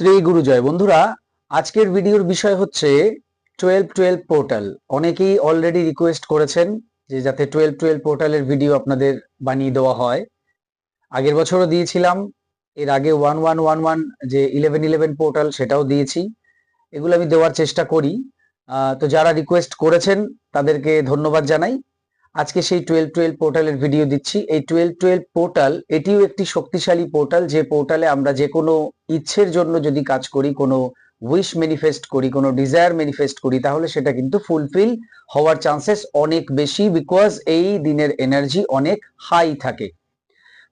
শ্রী গুরুজয় বন্ধুরা, আজকের ভিডিওর বিষয় হচ্ছে টুয়েলভ টুয়েলভ পোর্টাল অনেকেই অলরেডি রিকোয়েস্ট করেছেন যে যাতে টুয়েলভ টুয়েলভ পোর্টালের ভিডিও আপনাদের বানিয়ে দেওয়া হয়। আগের বছরও দিয়েছিলাম, এর আগে ওয়ান ওয়ান ওয়ান ওয়ান যে ইলেভেন ইলেভেন পোর্টাল সেটাও দিয়েছি। এগুলো আমি দেওয়ার চেষ্টা করি। তো যারা রিকোয়েস্ট করেছেন, তাদেরকে ধন্যবাদ জানাই। আজকে সেই টুয়েলভ টুয়েলভ পোর্টালের ভিডিও দিচ্ছি। এই টুয়েলভ টুয়েলভ পোর্টাল এটিও একটি শক্তিশালী পোর্টাল যে পোর্টালে আমরা যে কোনো ইচ্ছের জন্য যদি কাজ করি, কোনো উইশ ম্যানিফেস্ট করি, কোনো ডিজায়ার ম্যানিফেস্ট করি, তাহলে সেটা কিন্তু ফুলফিল হওয়ার চান্সেস অনেক বেশি বিকজ এই দিনের এনার্জি অনেক হাই থাকে।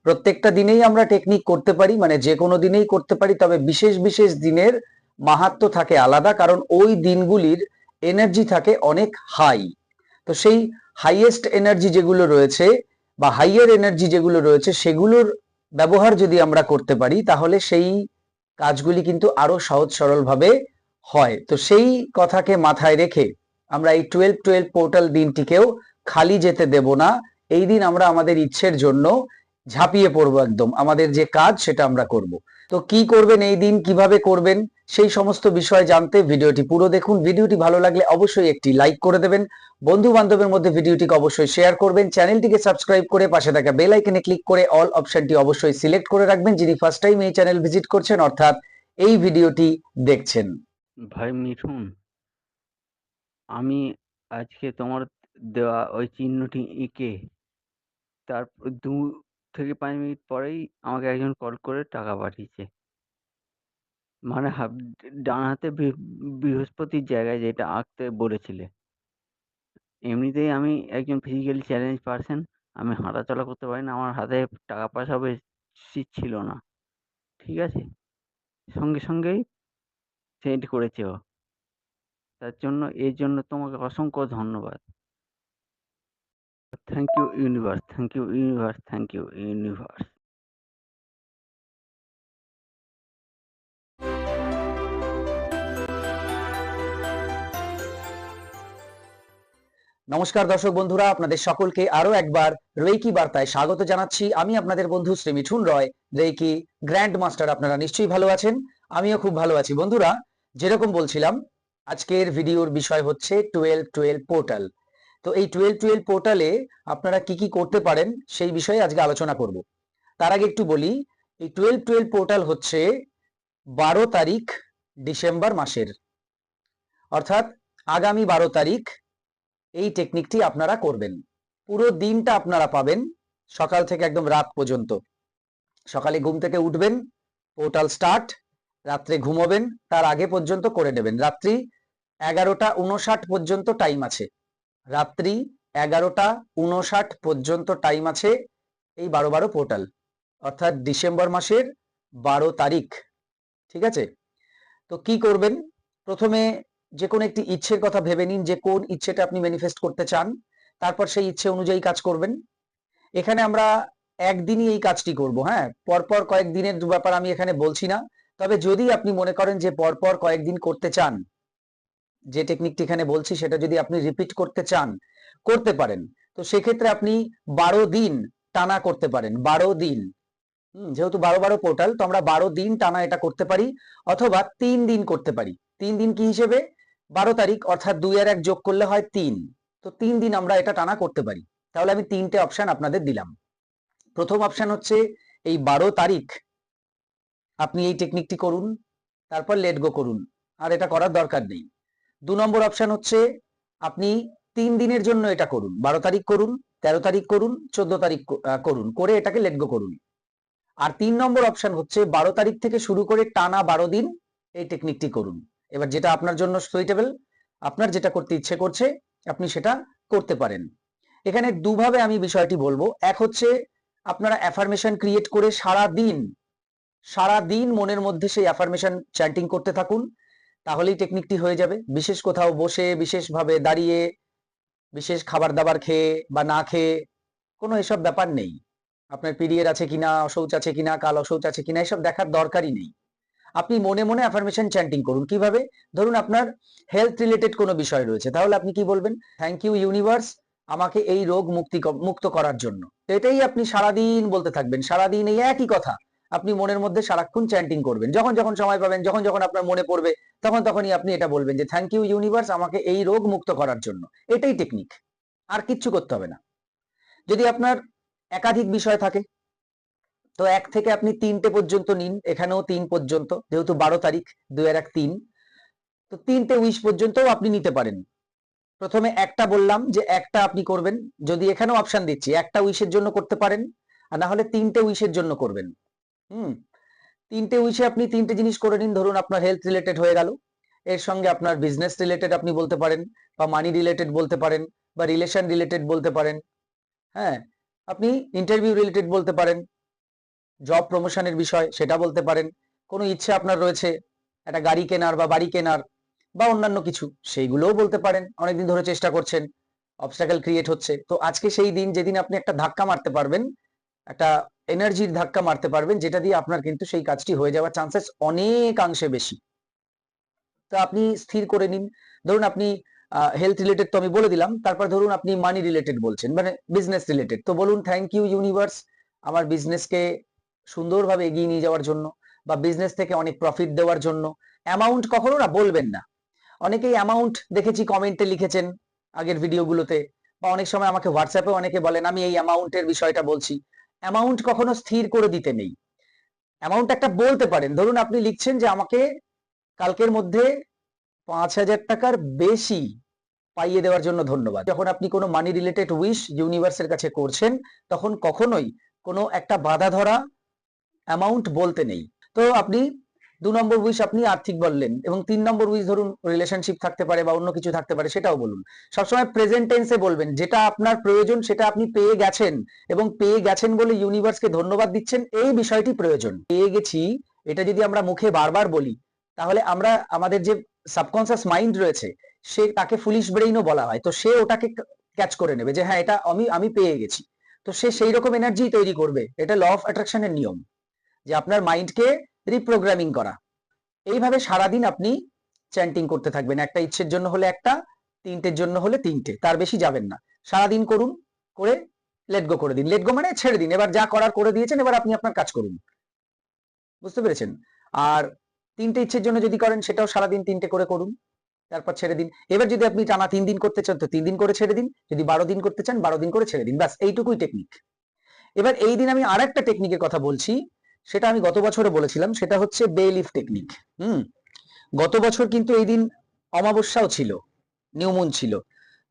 প্রত্যেকটা দিনেই আমরা টেকনিক করতে পারি মানে যে কোনো দিনেই করতে পারি, তবে বিশেষ বিশেষ দিনের মাহাত্ম থাকে আলাদা, কারণ ওই দিনগুলির এনার্জি থাকে অনেক হাই তো সেই হাইয়েস্ট এনার্জি যেগুলো রয়েছে বা হাইয়ার এনার্জি যেগুলো রয়েছে, সেগুলোর ব্যবহার যদি আমরা করতে পারি, তাহলে সেই কাজগুলি কিন্তু আরও সহজ সরল ভাবে হয়। তো সেই কথাকে মাথায় রেখে আমরা এই টুয়েলভ টুয়েলভ পোর্টাল দিনটিকেও খালি যেতে দেব না। এই দিন আমরা আমাদের ইচ্ছের জন্য ঝাঁপিয়ে পড়ব একদম। আমাদের যে কাজ সেটা আমরা করব। তো কি করবেন এই দিন? কীভাবে করবেন? সেই সমস্ত বিষয় জানতে ভিডিওটি পুরো দেখুন। ভিডিওটি ভালো লাগলে অবশ্যই একটি লাইক করে দেবেন। বন্ধু বান্ধবের মধ্যে ভিডিওটিকে অবশ্যই শেয়ার করবেন। চ্যানেলটিকে সাবস্ক্রাইব করে পাশে থাকা বেল আইকনে ক্লিক করে অল অপশনটি অবশ্যই সিলেক্ট করে রাখবেন। যিনি ফার্স্ট টাইম এই চ্যানেল ভিজিট করছেন, অর্থাৎ এই ভিডিওটি দেখছেন। ভাই মিঠুন, আমি আজকে তোমার দেওয়া ওই চিহ্নটি এঁকে তারপর দু থেকে পাঁচ মিনিট পরেই আমাকে একজন কল করে টাকা পাঠিয়েছে। মানে হাব- ডান হাতে বৃহ- বৃহস্পতির জায়গায় যেটা আঁকতে বলেছিলে। এমনিতেই আমি একজন ফিজিক্যালি চ্যালেঞ্জ পারসন আমি হাঁটাচলা করতে পারি না, আমার হাতে টাকা পয়সা বেশি ছিল না। ঠিক আছে? সঙ্গে সঙ্গেই সেন্ড করেছে ও। তার জন্য, এর জন্য তোমাকে অসংখ্য ধন্যবাদ। Thank you universe thank you universe thank you universe নমস্কার দর্শক বন্ধুরা, আপনাদের সকলকে আরও একবার রেইকি বার্তায় স্বাগত জানাচ্ছি। আমি আপনাদের বন্ধু Shri Mithun Roy, reiki grand master, আপনারা নিশ্চয়ই ভালো আছেন? আমিও খুব ভালো আছি। বন্ধুরা, যেরকম বলছিলাম, আজকের ভিডিওর বিষয় হচ্ছে টুয়েলভ টুয়েলভ পোর্টাল। তো এই টুয়েলভ টুয়েলভ পোর্টালে আপনারা কি কি করতে পারেন, সেই বিষয়ে আজকে আলোচনা করব। তার আগে একটু বলি, এই টুয়েলভ টুয়েলভ পোর্টাল হচ্ছে বারো তারিখ ডিসেম্বর মাসের। অর্থাৎ আগামী বারো তারিখ এই টেকনিকটি আপনারা করবেন। পুরো দিনটা আপনারা পাবেন, সকাল থেকে একদম রাত পর্যন্ত। সকালে ঘুম থেকে উঠবেন পোর্টাল স্টার্ট রাত্রে ঘুমোবেন, তার আগে পর্যন্ত করে নেবেন। রাত্রি এগারোটা উনষাট পর্যন্ত টাইম আছে। রাত্রি এগারোটা উনষাট পর্যন্ত টাইম আছে এই বারো বারো পোর্টাল অর্থাৎ ডিসেম্বর মাসের বারো তারিখ। ঠিক আছে? তো কি করবেন? প্রথমে যে কোনো একটি ইচ্ছের কথা ভেবে নিন যে কোন ইচ্ছেটা আপনি ম্যানিফেস্ট করতে চান। তারপর সেই ইচ্ছে অনুযায়ী কাজ করবেন। এখানে আমরা একদিনই এই কাজটি করব হ্যাঁ? পরপর কয়েকদিনের ব্যাপার আমি এখানে বলছি না। তবে যদি আপনি মনে করেন যে পরপর কয়েকদিন করতে চান, যে টেকনিকটি এখানে বলছি সেটা যদি আপনি রিপিট করতে চান, করতে পারেন। তো সেক্ষেত্রে আপনি বারো দিন টানা করতে পারেন, বারো দিন। যেহেতু বারো বারো পোর্টাল তো আমরা বারো দিন টানা এটা করতে পারি, অথবা তিন দিন করতে পারি। তিন দিন কি হিসেবে? বারো তারিখ, অর্থাৎ দুই আর এক যোগ করলে হয় তিন। তো তিন দিন আমরা এটা টানা করতে পারি। তাহলে আমি তিনটে অপশান আপনাদের দিলাম। প্রথম অপশন হচ্ছে এই বারো তারিখ আপনি এই টেকনিকটি করুন, তারপর লেট গো করুন। আর এটা করার দরকার নেই। দু নম্বর অপশান হচ্ছে আপনি তিন দিনের জন্য এটা করুন। বারো তারিখ করুন, তেরো তারিখ করুন, চোদ্দ তারিখ করুন, করে এটাকে লেট গো করুন। আর তিন নম্বর অপশন হচ্ছে বারো তারিখ থেকে শুরু করে টানা বারো দিন এই টেকনিকটি করুন। এবার যেটা আপনার জন্য সুইটেবল আপনার যেটা করতে ইচ্ছে করছে, আপনি সেটা করতে পারেন। এখানে দুভাবে আমি বিষয়টি বলব। এক হচ্ছে, আপনারা অ্যাফার্মেশন ক্রিয়েট করে সারা দিন সারা দিন মনের মধ্যে সেই অ্যাফার্মেশন চ্যান্টিং করতে থাকুন। তাহলেই টেকনিকটি হয়ে যাবে। বিশেষ কোথাও বসে, বিশেষভাবে দাঁড়িয়ে, বিশেষ খাবার দাবার খেয়ে বা না খেয়ে, কোনো এসব ব্যাপার নেই। আপনার পিরিয়ড আছে কিনা অশৌচ আছে কিনা, কাল অশৌচ আছে কিনা, এসব দেখার দরকারই নেই। আপনি মনে মনে অ্যাফার্মেশন চ্যান্টিং করুন। কীভাবে? ধরুন আপনার হেলথ রিলেটেড কোনো বিষয় রয়েছে, তাহলে আপনি কি বলবেন? থ্যাংক ইউ ইউনিভার্স আমাকে এই রোগ মুক্তি মুক্ত করার জন্য। এটাই আপনি সারাদিন বলতে থাকবেন, সারাদিন এই একই কথা। আপনি মনের মধ্যে সারাক্ষণ চ্যান্টিং করবেন। যখন যখন সময় পাবেন, যখন যখন আপনার মনে পড়বে, তখন তখনই আপনি এটা বলবেন যে থ্যাংক ইউ ইউনিভার্স আমাকে এই রোগ মুক্ত করার জন্য। এটাই টেকনিক আর কিচ্ছু করতে হবে না। যদি আপনার একাধিক বিষয় থাকে তো এক থেকে আপনি তিনটে পর্যন্ত নিন, এখানেও তিন পর্যন্ত, যেহেতু বারো তারিখ, দুই এক তিন। তো তিনটে উইশ পর্যন্তও আপনি নিতে পারেন। প্রথমে একটা বললাম যে একটা আপনি করবেন, যদি এখানেও অপশন দিচ্ছি, একটা উইশের জন্য করতে পারেন, আর না হলে তিনটে উইশের জন্য করবেন। হুম? তিনটে উইশে আপনি তিনটে জিনিস করে নিন, ধরুন আপনার হেলথ রিলেটেড হয়ে গেল, এর সঙ্গে আপনার বিজনেস রিলেটেড আপনি বলতে পারেন, বা মানি রিলেটেড বলতে পারেন, বা রিলেশন রিলেটেড বলতে পারেন হ্যাঁ? আপনি ইন্টারভিউ রিলেটেড বলতে পারেন জব প্রমোশনের বিষয়, সেটা বলতে পারেন। কোনো ইচ্ছে আপনার রয়েছে, একটা গাড়ি কেনার বা বাড়ি কেনার বা অন্যান্য কিছু, সেইগুলোও বলতে পারেন। অনেকদিন ধরে চেষ্টা করছেন অবস্টাকেল ক্রিয়েট হচ্ছে। তো আজকে সেই দিন, যেদিন আপনি একটা ধাক্কা মারতে পারবেন, একটা এনার্জির ধাক্কা মারতে পারবেন, যেটা দিয়ে আপনার কিন্তু সেই কাজটি হয়ে যাওয়ার চান্সেস অনেকাংশে বেশি। তো আপনি স্থির করে নিন। ধরুন আপনি হেলথ রিলেটেড তো আমি বলে দিলাম, তারপর ধরুন আপনি মানি রিলেটেড বলছেন মানে বিজনেস রিলেটেড তো বলুন থ্যাংক ইউ ইউনিভার্স আমার বিজনেসকে সুন্দরভাবে এগিয়ে নিয়ে যাওয়ার জন্য বা বিজনেস থেকে অনেক প্রফিট দেওয়ার জন্য অ্যামাউন্ট কখনো না বলবেন না। অনেকেই অ্যামাউন্ট দেখেছি কমেন্টে লিখেছেন আগের ভিডিওগুলোতে বা অনেক সময় আমাকে হোয়াটসঅ্যাপে অনেকে বলেন, আমি এই অ্যামাউন্টের বিষয়টা বলছি। অ্যামাউন্ট কখনো স্থির করে দিতে নেই। অ্যামাউন্ট একটা বলতে পারেন। ধরুন আপনি লিখছেন যে আমাকে কালকের মধ্যে পাঁচ হাজার টাকার বেশি পাইয়ে দেওয়ার জন্য ধন্যবাদ। যখন আপনি কোনো মানি রিলেটেড উইশ ইউনিভার্সের কাছে করছেন, তখন কখনোই কোনো একটা বাধা ধরা অ্যামাউন্ট বলতে নেই। তো আপনি দু নম্বর উইশ আপনি আর্থিক বললেন এবং তিন নম্বর উইশ ধরুন রিলেশনশিপ থাকতে পারে বা অন্য কিছু থাকতে পারে সেটাও বলুন। সবসময় প্রেজেন্ট টেন্সে বলবেন, যেটা আপনার প্রয়োজন সেটা আপনি পেয়ে গেছেন এবং পেয়ে গেছেন বলে ইউনিভার্সকে ধন্যবাদ দিচ্ছেন, এই বিষয়টি প্রয়োজন। পেয়ে গেছি, এটা যদি আমরা মুখে বারবার বলি, তাহলে আমরা, আমাদের যে সাবকনসিয়াস মাইন্ড রয়েছে, সে তাকে ফুলিশ ব্রেইনও বলা হয়। তো সে ওটাকে ক্যাচ করে নেবে যে হ্যাঁ এটা আমি আমি পেয়ে গেছি। তো সে সেই রকম এনার্জি তৈরি করবে। এটা ল অফ অ্যাট্রাকশনের নিয়ম। যে আপনার মাইন্ডকে রিপ্রোগ্রামিং করা। এইভাবে সারাদিন আপনি চ্যান্টিং করতে থাকবেন। একটা ইচ্ছের জন্য হলে একটা, তিনটের জন্য হলে তিনটে। তার বেশি যাবেন না। সারাদিন করুন, করে লেট গো করে দিন। লেট গো মানে ছেড়ে দিন। এবার যা করার করে দিয়েছেন, এবার আপনি আপনার কাজ করুন। বুঝতে পেরেছেন? আর তিনটে ইচ্ছের জন্য যদি করেন, সেটাও সারাদিন তিনটে করে করুন। তারপর ছেড়ে দিন। এবার যদি আপনি টানা তিন দিন করতে চান, তো তিন দিন করে ছেড়ে দিন। যদি বারো দিন করতে চান, বারো দিন করে ছেড়ে দিন। ব্যাস, এইটুকুই টেকনিক এবার এই দিন আমি আর একটা টেকনিকের কথা বলছি। সেটা আমি গত বছরে বলেছিলাম, সেটা হচ্ছে বেলিফ টেকনিক। হুম? গত বছর কিন্তু এই দিন অমাবস্যাও ছিল নিউমুন ছিল।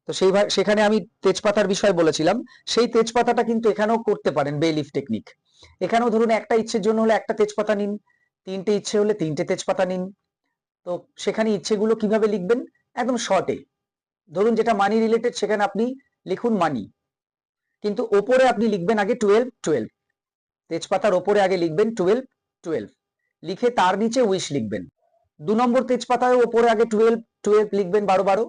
তো সেই সেখানে আমি তেজপাতার বিষয় বলেছিলাম, সেই তেজপাতাটা কিন্তু এখানেও করতে পারেন বেলিফ টেকনিক। এখানেও ধরুন একটা ইচ্ছের জন্য হলে একটা তেজপাতা নিন, তিনটে ইচ্ছে হলে তিনটে তেজপাতা নিন। তো সেখানে ইচ্ছেগুলো কীভাবে লিখবেন? একদম শর্টে ধরুন যেটা মানি রিলেটেড সেখানে আপনি লিখুন মানি কিন্তু ওপরে আপনি লিখবেন আগে টুয়েলভ টুয়েলভ তেজপাতার ওপরে আগে লিখবেন টুয়েলভ টুয়েলভ লিখে তার নিচে উইশ লিখবেন। দু নম্বর তেজপাতায় ওপরে আগে টুয়েলভ টুয়েলভ লিখবেন বারো বারো।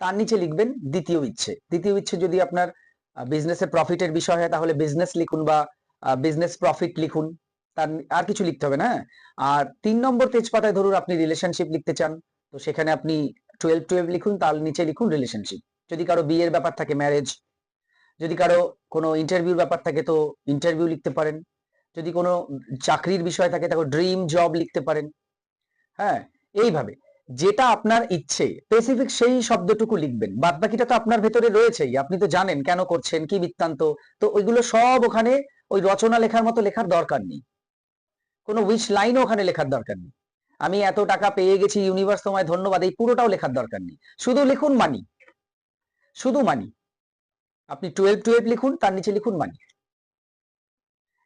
তার নিচে লিখবেন দ্বিতীয় ইচ্ছে। দ্বিতীয় ইচ্ছে যদি আপনার বিজনেসের প্রফিটের বিষয় হয়, তাহলে বিজনেস লিখুন বা বিজনেস প্রফিট লিখুন। তার আর কিছু লিখতে হবে না হ্যাঁ? আর তিন নম্বর তেজপাতায় ধরুন আপনি রিলেশনশিপ লিখতে চান, তো সেখানে আপনি টুয়েলভ টুয়েলভ লিখুন, তার নিচে লিখুন রিলেশনশিপ যদি কারও বিয়ের ব্যাপার থাকে ম্যারেজ যদি কারও কোনো ইন্টারভিউর ব্যাপার থাকে তো ইন্টারভিউ লিখতে পারেন। যদি কোনো চাকরির বিষয় থাকে তাহলে ড্রিম জব লিখতে পারেন। হ্যাঁ এইভাবে। যেটা আপনার ইচ্ছে স্পেসিফিক সেই শব্দটুকু লিখবেন। বাদ বাকিটা তো আপনার ভেতরে রয়েছেই, আপনি তো জানেন কেন করছেন, কি বৃত্তান্ত, তো ওইগুলো সব ওখানে ওই রচনা লেখার মতো লেখার দরকার নেই। কোনো উইচ লাইনও ওখানে লেখার দরকার নেই। আমি এত টাকা পেয়ে গেছি ইউনিভার্স তোমায় ধন্যবাদ, এই পুরোটাও লেখার দরকার নেই। শুধু লিখুন মানি শুধু মানি আপনি টুয়েলভ টুয়েলভ লিখুন, তার নিচে লিখুন মানি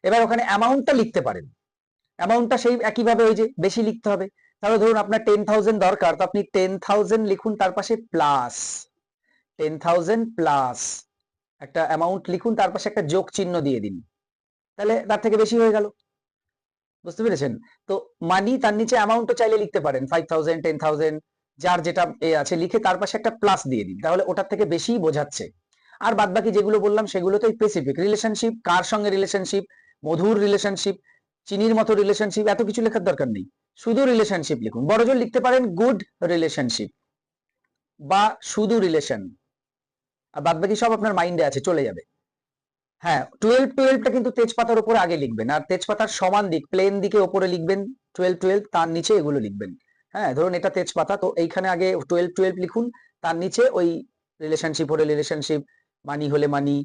এবার ওখানে অ্যামাউন্টটা লিখতে পারেন। অ্যামাউন্টটা সেই একইভাবে ওই যে বেশি লিখতে হবে। তাহলে ধরুন আপনার টেন থাউজেন্ড দরকার, তো আপনি টেন থাউজেন্ড লিখুন তার পাশে প্লাস টেন থাউজেন্ড প্লাস একটা অ্যামাউন্ট লিখুন, তার পাশে একটা যোগ চিহ্ন দিয়ে দিন। তাহলে তার থেকে বেশি হয়ে গেল। বুঝতে পেরেছেন? তো মানি তার নিচে অ্যামাউন্টও চাইলে লিখতে পারেন ফাইভ থাউজেন্ড টেন থাউজেন্ড যার যেটা এ আছে, লিখে তার পাশে একটা প্লাস দিয়ে দিন। তাহলে ওটার থেকে বেশি বোঝাচ্ছে। আর বাদ বাকি যেগুলো বললাম সেগুলো তো স্পেসিফিক রিলেশনশিপ কার সঙ্গে রিলেশনশিপ মধুর রিলেশনশিপ চিনির মতো রিলেশনশিপ এত কিছু লেখার দরকার নেই। শুধু রিলেশনশিপ লিখুন। বড়জোর লিখতে পারেন গুড রিলেশনশিপ বা শুধু রিলেশন আর বাদ বাকি সব আপনার মাইন্ডে আছে, চলে যাবে। হ্যাঁ টুয়েলভ টুয়েলভটা কিন্তু তেজপাতার উপরে আগে লিখবেন। আর তেজপাতার সমান দিক প্লেন দিকে ওপরে লিখবেন। টুয়েলভ টুয়েলভ তার নিচে এগুলো লিখবেন। হ্যাঁ ধরুন এটা তেজপাতা, তো এইখানে আগে টুয়েলভ টুয়েলভ লিখুন। তার নিচে ওই রিলেশনশিপ হলে রিলেশনশিপ মানি হলে মানি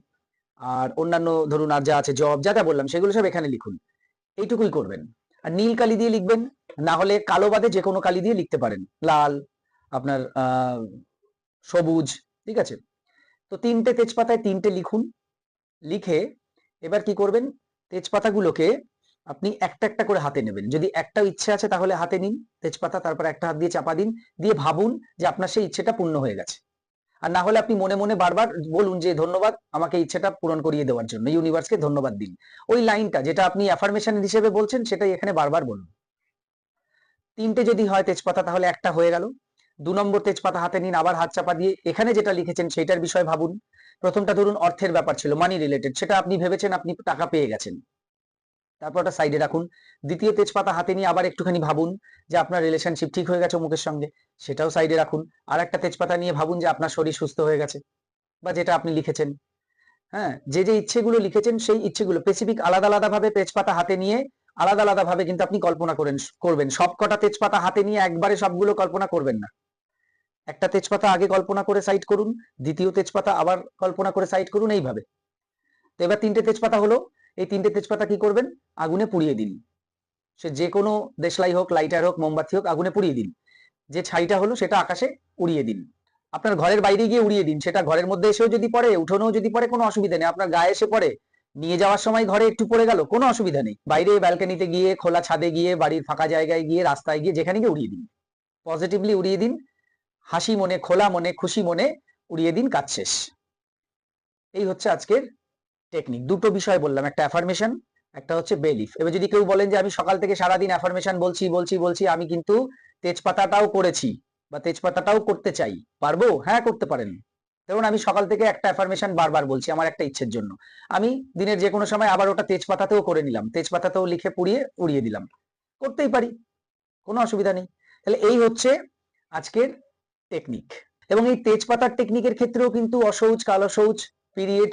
আর অন্যান্য ধরুন আর যা আছে জব যা যা বললাম, সেগুলো সব এখানে লিখুন। এইটুকুই করবেন। আর নীল কালি দিয়ে লিখবেন, না হলে কালো বাদে যে কোনো কালি দিয়ে লিখতে পারেন। লাল, আপনার সবুজ, ঠিক আছে? তো তিনটে তেজপাতায় তিনটে লিখুন। লিখে এবার কি করবেন? তেজপাতাগুলোকে আপনি একটা একটা করে হাতে নেবেন। যদি একটা ইচ্ছে আছে তাহলে হাতে নিন। তেজপাতা, তারপর একটা হাত দিয়ে চাপা দিন। দিয়ে ভাবুন যে আপনার সেই ইচ্ছেটা পূর্ণ হয়ে গেছে। আর না হলে আপনি মনে মনে বারবার বলুন যে ধন্যবাদ আমাকে ইচ্ছেটা পূরণ করিয়ে দেওয়ার জন্য ইউনিভার্সকে ধন্যবাদ দিন। ওই লাইনটা যেটা আপনি অ্যাফার্মেশন হিসেবে বলছেন, সেটাই এখানে বারবার বলুন। তিনটে যদি হয় তেজপাতা, তাহলে একটা হয়ে গেল। দু নম্বর তেজপাতা হাতে নিন, আবার হাত চাপা দিয়ে। এখানে যেটা লিখেছেন সেটার বিষয়ে ভাবুন। প্রথমটা ধরুন, অর্থের ব্যাপার ছিল মানি রিলেটেড সেটা আপনি ভেবেছেন, আপনি টাকা পেয়ে গেছেন। তারপর ওটা সাইডে রাখুন। দ্বিতীয় তেজপাতা হাতে নিয়ে আবার একটুখানি ভাবুন যে আপনার রিলেশনশিপ ঠিক হয়ে গেছে মুখের সঙ্গে। সেটাও সাইডে রাখুন। আর একটা তেজপাতা নিয়ে ভাবুন যে আপনার শরীর সুস্থ হয়ে গেছে বা যেটা আপনি লিখেছেন। হ্যাঁ যে যে ইচ্ছেগুলো লিখেছেন সেই ইচ্ছেগুলো স্পেসিফিক আলাদা আলাদা ভাবে তেজপাতা হাতে নিয়ে আলাদা আলাদা ভাবে কিন্তু আপনি কল্পনা করেন, করবেন। সব কটা তেজপাতা হাতে নিয়ে একবারে সবগুলো কল্পনা করবেন না। একটা তেজপাতা আগে কল্পনা করে সাইড করুন, দ্বিতীয় তেজপাতা আবার কল্পনা করে সাইড করুন এইভাবে। তো এবার তিনটে তেজপাতা হলো এই তিনটে তেজপাতা কি করবেন? আগুনে পুড়িয়ে দিন। সে যে কোনো দেশলাই হোক লাইটার হোক, মোমবাতি হোক, আগুনে পুড়িয়ে দিন। যে ছাইটা হলো সেটা আকাশে উড়িয়ে দিন। আপনার ঘরের বাইরে গিয়ে উড়িয়ে দিন। সেটা ঘরের মধ্যে এসেও যদি পড়ে, উঠোনেও যদি পড়ে, কোনো অসুবিধা নেই। আপনার গায়ে এসে পড়ে, নিয়ে যাওয়ার সময় ঘরে একটু পড়ে গেল, কোনো অসুবিধা নেই। বাইরে ব্যালকনিতে গিয়ে, খোলা ছাদে গিয়ে, বাড়ির ফাঁকা জায়গায় গিয়ে, রাস্তায় গিয়ে, যেখানে গিয়ে উড়িয়ে দিন। পজিটিভলি উড়িয়ে দিন। হাসি মনে, খোলা মনে, খুশি মনে উড়িয়ে দিন, কাজ শেষ। এই হচ্ছে আজকের টেকনিক দুটো বিষয় বললাম, একটা অ্যাফার্মেশন একটা হচ্ছে বেলিফ এবার যদি কেউ বলেন যে, আমি সকাল থেকে সারাদিন অ্যাফার্মেশন বলছি বলছি বলছি, আমি কিন্তু তেজপাতাটাও করেছি বা তেজপাতাটাও করতে চাই। পারব? হ্যাঁ করতে পারেন। ধরুন আমি সকাল থেকে একটা অ্যাফার্মেশন বারবার বলছি আমার একটা ইচ্ছের জন্য। আমি দিনের যে কোনো সময় আবার ওটা তেজপাতাতেও করে নিলাম, তেজপাতাতেও লিখে পুড়িয়ে উড়িয়ে দিলাম। করতেই পারি, কোনো অসুবিধা নেই। তাহলে এই হচ্ছে আজকের টেকনিক এবং এই তেজপাতার টেকনিকের ক্ষেত্রেও কিন্তু অসৌচ কালো শৌচ পিরিয়ড